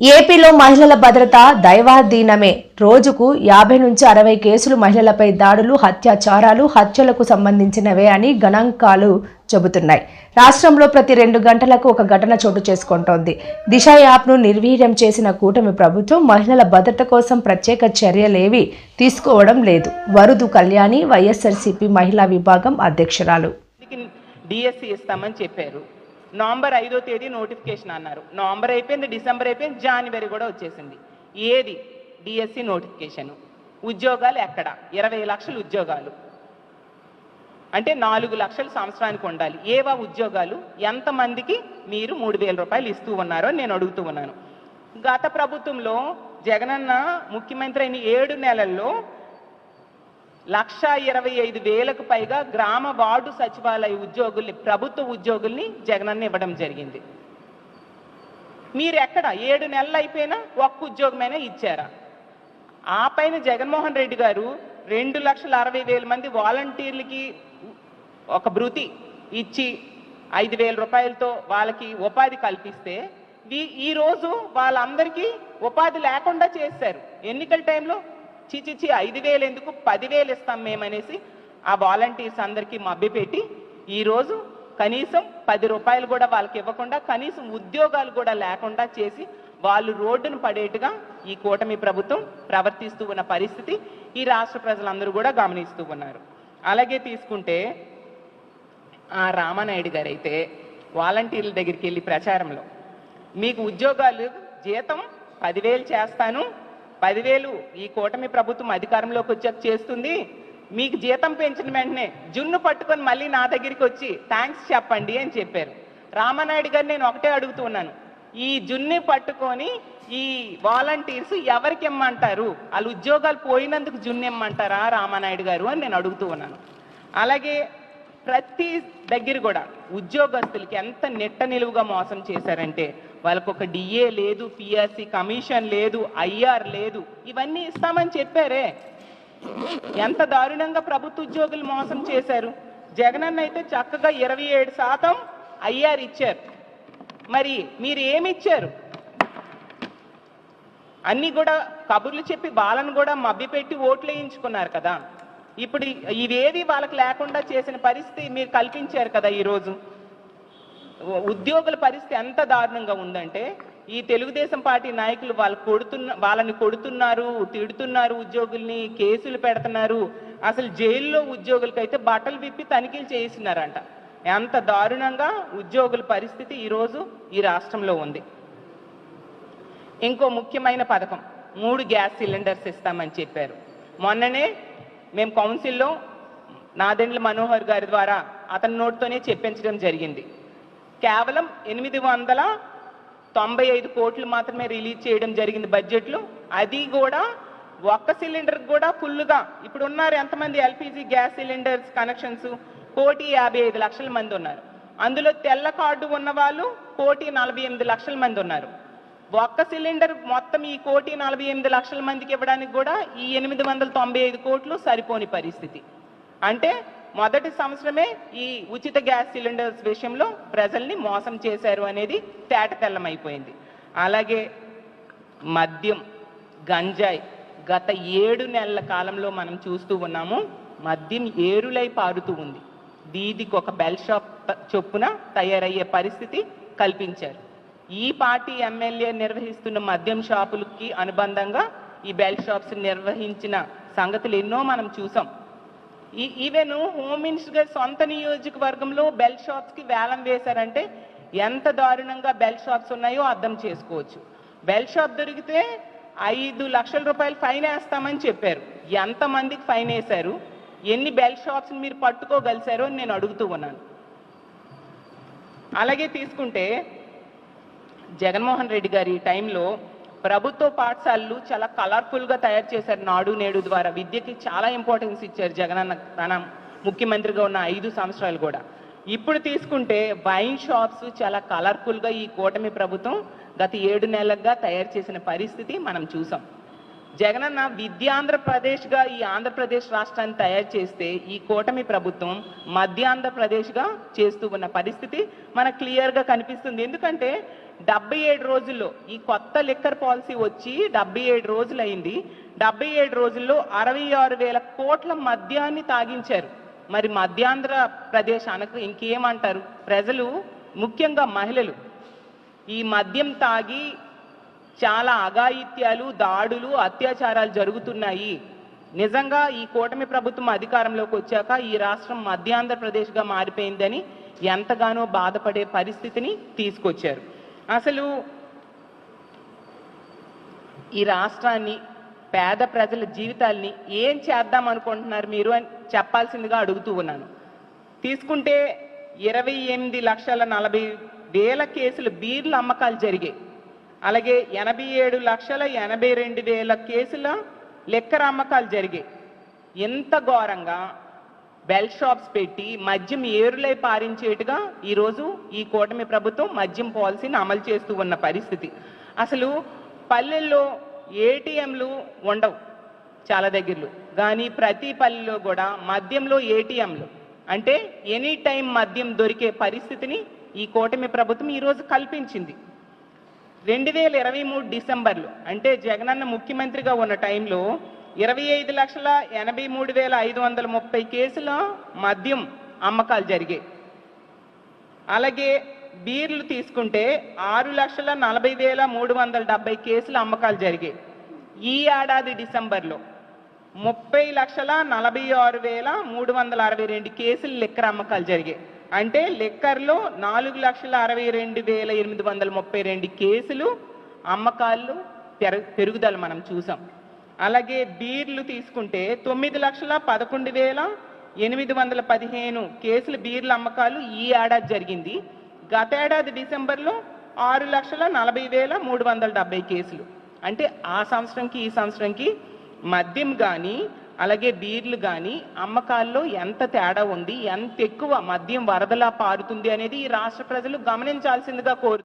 ఏపీలో మహిళల భద్రత దైవాధీనమే. రోజుకు యాభై నుంచి అరవై కేసులు మహిళలపై దాడులు అత్యాచారాలు హత్యలకు సంబంధించినవే అని గణాంకాలు చెబుతున్నాయి. రాష్ట్రంలో ప్రతి రెండు గంటలకు ఒక ఘటన చోటు చేసుకుంటోంది. దిశ యాప్ను నిర్వీర్యం చేసిన కూటమి ప్రభుత్వం మహిళల భద్రత కోసం ప్రత్యేక చర్యలేవి తీసుకోవడం లేదు. వరుదు కళ్యాణి వైఎస్ఆర్సీపీ మహిళా విభాగం అధ్యక్షురాలు. డిఎస్సి ఇస్తామని చెప్పారు. నవంబర్ ఐదో తేదీ నోటిఫికేషన్ అన్నారు. నవంబర్ అయిపోయింది డిసెంబర్ అయిపోయింది జనవరి కూడా వచ్చేసింది. ఏది? DSC notification. ఉద్యోగాలు ఎక్కడ? ఇరవై లక్షల ఉద్యోగాలు. అంటే నాలుగు లక్షలు సంవత్సరానికి ఉండాలి. ఏవా ఉద్యోగాలు? ఎంతమందికి మీరు మూడు వేల రూపాయలు ఇస్తూ ఉన్నారో నేను అడుగుతూ ఉన్నాను. గత ప్రభుత్వంలో జగనన్న ముఖ్యమంత్రి అయిన ఏడు నెలల్లో లక్ష ఇరవై ఐదు వేలకు పైగా గ్రామ వార్డు సచివాలయ ఉద్యోగుల్ని ప్రభుత్వ ఉద్యోగుల్ని జగనన్న ఇవ్వడం జరిగింది. మీరు ఎక్కడ ఏడు నెలలు అయిపోయినా ఒక్క ఉద్యోగమైనా ఇచ్చారా? ఆ పైన జగన్మోహన్ రెడ్డి గారు రెండు లక్షల అరవై వేల మంది వాలంటీర్లకి ఒక భృతి ఇచ్చి ఐదు వేల రూపాయలతో వాళ్ళకి ఉపాధి కల్పిస్తే ఈ రోజు వాళ్ళందరికీ ఉపాధి లేకుండా చేశారు. ఎన్నికల టైంలో చిచిచి ఐదు వేలు ఎందుకు? పదివేలు ఇస్తాం మేమనేసి ఆ వాలంటీర్స్ అందరికీ మభ్యపెట్టి ఈరోజు కనీసం పది రూపాయలు కూడా వాళ్ళకి ఇవ్వకుండా కనీసం ఉద్యోగాలు కూడా లేకుండా చేసి వాళ్ళు రోడ్డును పడేట్టుగా ఈ కూటమి ప్రభుత్వం ప్రవర్తిస్తూ ఉన్న పరిస్థితి ఈ రాష్ట్ర ప్రజలందరూ కూడా గమనిస్తూ ఉన్నారు. అలాగే తీసుకుంటే ఆ రామానాయుడు గారు అయితే వాలంటీర్ల దగ్గరికి వెళ్ళి ప్రచారంలో మీకు ఉద్యోగాలు జీతం పదివేలు చేస్తాను పదివేలు ఈ కూటమి ప్రభుత్వం అధికారంలోకి వచ్చాక చేస్తుంది. మీకు జీతం పెంచిన వెంటనే జున్ను పట్టుకొని మళ్ళీ నా దగ్గరికి వచ్చి థ్యాంక్స్ చెప్పండి అని చెప్పారు. రామానాయుడు గారు నేను ఒకటే అడుగుతూ ఉన్నాను. ఈ జున్ని పట్టుకొని ఈ వాలంటీర్స్ ఎవరికి ఇమ్మంటారు? వాళ్ళు ఉద్యోగాలు పోయినందుకు జున్ను ఇమ్మంటారా రామానాయుడు గారు అని నేను అడుగుతూ ఉన్నాను. అలాగే ప్రతి దగ్గర కూడా ఉద్యోగస్తులకి ఎంత నెట్ట నిలువుగా మోసం చేశారంటే వాళ్ళకు ఒక డిఏ లేదు పిఎస్సి కమిషన్ లేదు ఐఆర్ లేదు. ఇవన్నీ ఇస్తామని చెప్పారే. ఎంత దారుణంగా ప్రభుత్వ ఉద్యోగులు మోసం చేశారు. జగనన్న అయితే చక్కగా ఇరవై ఏడు శాతం ఐఆర్ ఇచ్చారు. మరి మీరు ఏమి ఇచ్చారు అన్ని కూడా కబుర్లు చెప్పి బాలను కూడా మభ్యపెట్టి ఓట్లు వేయించుకున్నారు కదా. ఇప్పుడు ఇవేవి వాళ్ళకి లేకుండా చేసిన పరిస్థితి మీరు కల్పించారు కదా ఈరోజు. ఉద్యోగుల పరిస్థితి ఎంత దారుణంగా ఉందంటే ఈ తెలుగుదేశం పార్టీ నాయకులు వాళ్ళు కొడుతున్న వాళ్ళని కొడుతున్నారు తిడుతున్నారు ఉద్యోగుల్ని కేసులు పెడుతున్నారు. అసలు జైల్లో ఉద్యోగులకైతే బట్టలు విప్పి తనిఖీలు చేయిస్తున్నారంట. ఎంత దారుణంగా ఉద్యోగుల పరిస్థితి ఈరోజు ఈ రాష్ట్రంలో ఉంది. ఇంకో ముఖ్యమైన పథకం మూడు గ్యాస్ సిలిండర్స్ ఇస్తామని చెప్పారు. మొన్ననే మేము కౌన్సిల్లో నాదెండ్ల మనోహర్ గారి ద్వారా అతని నోటితోనే చెప్పించడం జరిగింది. కేవలం ఎనిమిది వందల తొంభై ఐదు కోట్లు మాత్రమే రిలీజ్ చేయడం జరిగింది బడ్జెట్లో. అది కూడా ఒక్క సిలిండర్ కూడా ఫుల్గా ఇప్పుడు ఉన్నారు ఎంతమంది ఎల్పిజి గ్యాస్ సిలిండర్స్ కనెక్షన్స్? కోటి యాభై ఐదు లక్షల మంది ఉన్నారు. అందులో తెల్ల కార్డు ఉన్న వాళ్ళు కోటి నలభై ఎనిమిది లక్షల మంది ఉన్నారు. ఒక్క సిలిండర్ మొత్తం ఈ కోటి నలభై ఎనిమిది లక్షల మందికి ఇవ్వడానికి కూడా ఈ ఎనిమిది వందల తొంభై ఐదు కోట్లు సరిపోని పరిస్థితి. అంటే మొదటి సంవత్సరమే ఈ ఉచిత గ్యాస్ సిలిండర్స్ విషయంలో ప్రజల్ని మోసం చేశారు అనేది తేటతెల్లమైపోయింది. అలాగే మద్యం గంజాయి గత ఏడు నెలల కాలంలో మనం చూస్తూ ఉన్నాము మద్యం ఏరులై పారుతూ ఉంది. దీదికి ఒక బెల్ షాప్ చొప్పున తయారయ్యే పరిస్థితి కల్పించారు. ఈ పార్టీ ఎమ్మెల్యే నిర్వహిస్తున్న మద్యం షాపులకి అనుబంధంగా ఈ బెల్ షాప్స్ నిర్వహించిన సంగతులు ఎన్నో మనం చూసాం. ఈవెన్ హోమ్ మినిస్టర్ గారి సొంత నియోజకవర్గంలో బెల్ షాప్స్కి వేలం వేశారంటే ఎంత దారుణంగా బెల్ షాప్స్ ఉన్నాయో అర్థం చేసుకోవచ్చు. బెల్ షాప్ దొరికితే ఐదు లక్షల రూపాయలు ఫైన్ వేస్తామని చెప్పారు. ఎంతమందికి ఫైన్ వేశారు? ఎన్ని బెల్ షాప్స్ని మీరు పట్టుకోగలిశారో అని నేను అడుగుతూ ఉన్నాను. అలాగే తీసుకుంటే జగన్మోహన్ రెడ్డి గారి టైంలో ప్రభుత్వ పాఠశాలలు చాలా కలర్ఫుల్గా తయారు చేశారు నాడు నేడు ద్వారా. విద్యకి చాలా ఇంపార్టెన్స్ ఇచ్చారు జగనన్న తన ముఖ్యమంత్రిగా ఉన్న ఐదు సంవత్సరాలు కూడా. ఇప్పుడు తీసుకుంటే వైన్ షాప్స్ చాలా కలర్ఫుల్గా ఈ కూటమి ప్రభుత్వం గత ఏడు నెలలుగా తయారు చేసిన పరిస్థితి మనం చూసాం. జగనన్న విద్యాంధ్రప్రదేశ్గా ఈ ఆంధ్రప్రదేశ్ రాష్ట్రాన్ని తయారు చేస్తే ఈ కూటమి ప్రభుత్వం మధ్యాంధ్రప్రదేశ్గా చేస్తూ ఉన్న పరిస్థితి మనకు క్లియర్గా కనిపిస్తుంది. ఎందుకంటే డెబ్బై ఏడు రోజుల్లో ఈ కొత్త లిక్కర్ పాలసీ వచ్చి డెబ్బై ఏడు రోజులు అయింది డెబ్బై ఏడు రోజుల్లో అరవై ఆరు వేల కోట్ల మద్యాన్ని తాగించారు. మరి మధ్యాంధ్ర ప్రదేశ్ అనకు ఇంకేమంటారు? ప్రజలు ముఖ్యంగా మహిళలు ఈ మద్యం తాగి చాలా అఘాయిత్యాలు దాడులు అత్యాచారాలు జరుగుతున్నాయి. నిజంగా ఈ కూటమి ప్రభుత్వం అధికారంలోకి వచ్చాక ఈ రాష్ట్రం మధ్యాంధ్రప్రదేశ్గా మారిపోయిందని ఎంతగానో బాధపడే పరిస్థితిని తీసుకొచ్చారు. అసలు ఈ రాష్ట్రాన్ని పేద ప్రజల జీవితాల్ని ఏం చేద్దాం అనుకుంటున్నారు మీరు అని చెప్పాల్సిందిగా అడుగుతూ ఉన్నాను. తీసుకుంటే ఇరవై ఎనిమిది లక్షల నలభై వేల కేసులు బీర్ల అమ్మకాలు జరిగాయి. అలాగే ఎనభై ఏడు లక్షల ఎనభై రెండు వేల కేసుల లెక్కర అమ్మకాలు జరిగాయి. ఎంత ఘోరంగా బెల్ షాప్స్ పెట్టి మద్యం ఏరులై పారించేట్టుగా ఈరోజు ఈ కూటమి ప్రభుత్వం మద్యం పాలసీని అమలు చేస్తూ ఉన్న పరిస్థితి. అసలు పల్లెల్లో ఏటీఎంలు ఉండవు చాలా దగ్గరలో. కానీ ప్రతి పల్లెలో కూడా మద్యంలో ఏటీఎంలు. అంటే ఎనీ టైం మద్యం దొరికే పరిస్థితిని ఈ కూటమి ప్రభుత్వం ఈరోజు కల్పించింది. రెండు వేల ఇరవై మూడు డిసెంబర్లో అంటే జగనన్న ముఖ్యమంత్రిగా ఉన్న టైంలో ఇరవై ఐదు లక్షల ఎనభై మూడు వేల ఐదు వందల ముప్పై కేసుల మద్యం అమ్మకాలు జరిగాయి. అలాగే బీర్లు తీసుకుంటే ఆరు లక్షల నలభై వేల మూడు వందల డెబ్బై కేసుల అమ్మకాలు జరిగాయి. ఈ ఏడాది డిసెంబర్లో ముప్పై లక్షల నలభై ఆరు వేల మూడు వందల అరవై రెండు కేసులు లిక్కర్ అమ్మకాలు జరిగాయి. అంటే లెక్కర్లో నాలుగు లక్షల అరవై రెండు వేల ఎనిమిది వందల ముప్పై రెండు కేసులు అమ్మకాలు పెరుగుదల మనం చూసాం. అలాగే బీర్లు తీసుకుంటే తొమ్మిది లక్షల పదకొండు వేల ఎనిమిది వందల పదిహేను కేసుల బీర్ల అమ్మకాలు ఈ ఏడాది జరిగింది. గతేడాది డిసెంబర్లో ఆరు లక్షల నలభై వేల మూడు వందల డెబ్బై కేసులు. అంటే ఆ సంవత్సరంకి ఈ సంవత్సరంకి మద్యం కానీ అలాగే బీర్లు కానీ అమ్మకాల్లో ఎంత తేడా ఉంది ఎంత ఎక్కువ మద్యం వరదలా పారుతుంది అనేది ఈ రాష్ట్ర ప్రజలు గమనించాల్సిందిగా కోరు